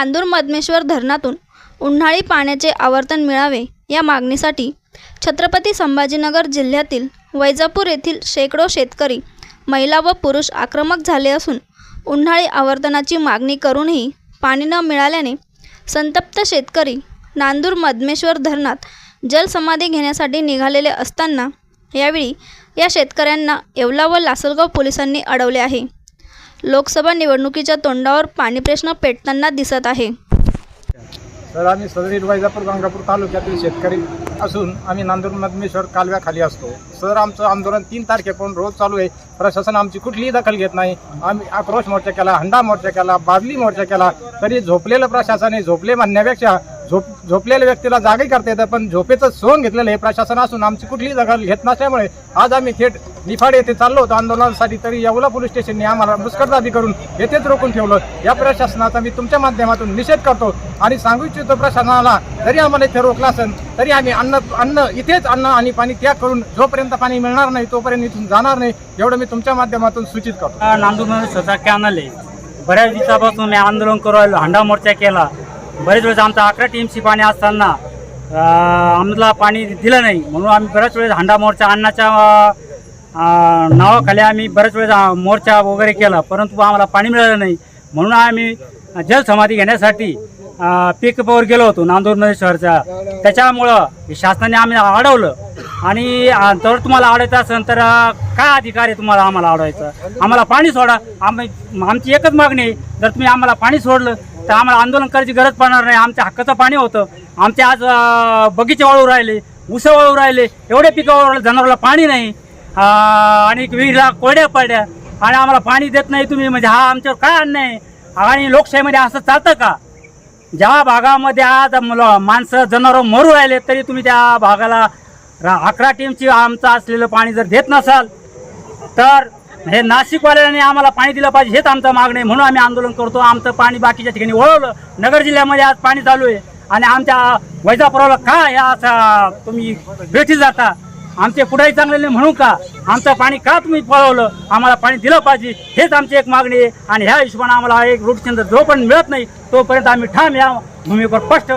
नांदूर मधमेश्वर धरणातून उन्हाळी पाण्याचे आवर्तन मिळावे या मागणीसाठी छत्रपती संभाजीनगर जिल्ह्यातील वैजापूर येथील शेकडो शेतकरी महिला व पुरुष आक्रमक झाले असून उन्हाळी आवर्तनाची मागणी करूनही पाणी न मिळाल्याने संतप्त शेतकरी नांदूर मधमेश्वर धरणात जलसमाधी घेण्यासाठी निघालेले असताना यावेळी या शेतकऱ्यांना येवला व लासलगाव पोलिसांनी अडवले आहे. लोकसभा निवडणुकीच्या तोंडावर पाणी प्रश्न पेटताना दिसत आहे. तर आम्ही सदरील वैजापूर गंगापूर तालुक्यातील शेतकरी असून आम्ही नांदूर मधमेश्वर कालव्याखाली असतो. सर आमचं आंदोलन तीन तारखेपर्यंत रोज चालू आहे. प्रशासन आमची कुठलीही दखल घेत नाही. आम्ही आक्रोश मोर्चा केला हंडा मोर्चा केला बादली मोर्चा केला. तरी झोपलेलं प्रशासन आहे झोपले म्हणण्यापेक्षा झोप झोपलेल्या व्यक्तीला जागे करता येतं पण झोपेचं सोंग घेतलेलं हे प्रशासन असून आमची कुठलीही जागा घेत नसल्यामुळे आज आम्ही थेट निफाड येथे चाललो होतो आंदोलनासाठी तरी येवला पोलीस स्टेशनने आम्हाला मुस्कटदाबी करून येथेच रोखून ठेवलं. या प्रशासनाचा मी तुमच्या माध्यमातून निषेध करतो आणि सांगू इच्छितो प्रशासनाला जरी आम्हाला इथे रोखला असेल तरी आम्ही अन्न अन्न इथेच अन्न आणि पाणी त्याग करून जोपर्यंत पाणी मिळणार नाही तोपर्यंत इथून जाणार नाही एवढं मी तुमच्या माध्यमातून सूचित करतो. नांदूरमध्ये स्वतः कॅनल आहे. बऱ्याच दिवसापासून मी आंदोलन करू हंडा मोर्चा केला. बरेच वेळेस आमचा अकरा टीमची पाणी असताना आम्हाला पाणी दिलं नाही. म्हणून आम्ही बऱ्याच वेळेस हांडा मोर्चा अन्नाच्या नावाखाली आम्ही बऱ्याच वेळेस मोर्चा वगैरे केला. परंतु आम्हाला पाणी मिळालं नाही. म्हणून आम्ही जलसमाधी घेण्यासाठी पिकअपवर गेलो होतो नांदूर नदी शहरच्या. त्याच्यामुळं शासनाने आम्ही अडवलं. आणि जर तुम्हाला अडवायचं असेल तर काय अधिकार आहे तुम्हाला आम्हाला आवडायचं? आम्हाला पाणी सोडा. आम्ही आमची एकच मागणी आहे. जर तुम्ही आम्हाला पाणी सोडलं तर आम्हाला आंदोलन करायची गरज पडणार नाही. आमच्या हक्काचं पाणी होतं. आमचे आज बगीचे वाळू राहिले उसे वाळू राहिले एवढे पिकावर जनावराला पाणी नाही. आणि विहिरीला कोरड्या पडल्या. आणि आम्हाला पाणी देत नाही तुम्ही म्हणजे हा आमच्यावर काय अन्याय? आहे? आणि लोकशाहीमध्ये असं चालतं का? ज्या भागामध्ये आज मुलं माणसं जनावरं मरू राहिले तरी तुम्ही त्या भागाला रा- अकरा टीमची आमचं असलेलं पाणी जर देत नसाल तर हे नाशिकवाल्यांनी आम्हाला पाणी दिलं पाहिजे हेच आमचं मागणं आहे. म्हणून आम्ही आंदोलन करतो. आमचं पाणी बाकीच्या ठिकाणी वळवलं. नगर जिल्ह्यामध्ये आज पाणी चालू आहे. आणि आमच्या वैजापुराला का या असा तुम्ही भेटी जाता? आमचे कुठेही चांगले नाही म्हणू का? आमचं पाणी का तुम्ही पळवलं आम्हाला पाणी दिलं पाहिजे हेच आमची एक मागणी आहे. आणि ह्या हिशोबाने आम्हाला एक रूट जो पण मिळत नाही तोपर्यंत आम्ही ठाम या. भूमीवर स्पष्ट